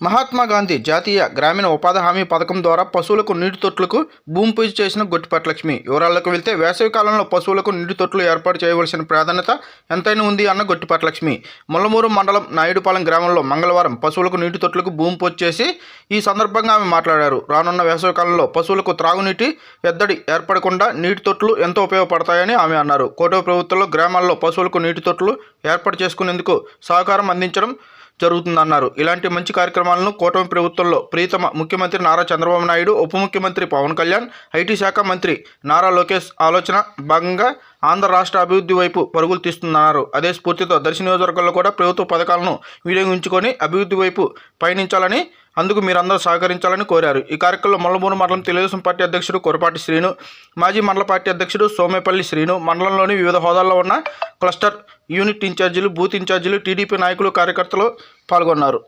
మహాత్మా గాంధీ జాతీయ గ్రామీణ ఉపాధి హామీ పథకం ద్వారా పశువులకు నీటి తొట్లకు భూమి పూజ చేసిన గొట్టిపాటి లక్ష్మి వివరాలకు వెళ్తే వేసవి కాలంలో పశువులకు నీటి తొట్లు ఏర్పాటు చేయవలసిన ప్రాధాన్యత ఎంతైనా ఉంది అన్న గొట్టిపాటి లక్ష్మి ముల్లమూరు మండలం నాయుడుపాలెం గ్రామంలో మంగళవారం పశువులకు నీటి తొట్లకు భూమి పూజ చేసి ఈ సందర్భంగా ఆమె మాట్లాడారు. రానున్న వేసవి కాలంలో పశువులకు త్రాగునీటి ఎద్దడి ఏర్పడకుండా నీటి తొట్లు ఎంతో ఉపయోగపడతాయని ఆమె అన్నారు. కోట ప్రభుత్వంలో గ్రామాల్లో పశువులకు నీటి తొట్లు ఏర్పాటు చేసుకునేందుకు సహకారం అందించడం జరుగుతుందన్నారు. ఇలాంటి మంచి కార్యక్రమాలను కూటమి ప్రభుత్వంలో ప్రీతమ ముఖ్యమంత్రి నారా చంద్రబాబు నాయుడు ఉప ముఖ్యమంత్రి పవన్ కళ్యాణ్ ఐటీ శాఖ మంత్రి నారా లోకేష్ ఆలోచన భాగంగా ఆంధ్ర రాష్ట్ర అభివృద్ధి వైపు పరుగులు తీస్తున్నారు. అదే స్ఫూర్తితో దర్శి నియోజకవర్గంలో కూడా ప్రభుత్వ పథకాలను వినియోగించుకొని అభివృద్ధి వైపు పయనించాలని అందుకు మీరందరూ సహకరించాలని కోరారు. ఈ కార్యక్రమంలో మల్లమూరు మండలం తెలుగుదేశం పార్టీ అధ్యక్షుడు కొరపాటి శ్రీను మాజీ మండల పార్టీ అధ్యక్షుడు సోమేపల్లి శ్రీను మండలంలోని వివిధ హోదాల్లో ఉన్న క్లస్టర్ యూనిట్ ఇన్ఛార్జీలు బూత్ ఇన్ఛార్జీలు టీడీపీ నాయకులు కార్యకర్తలు పాల్గొన్నారు.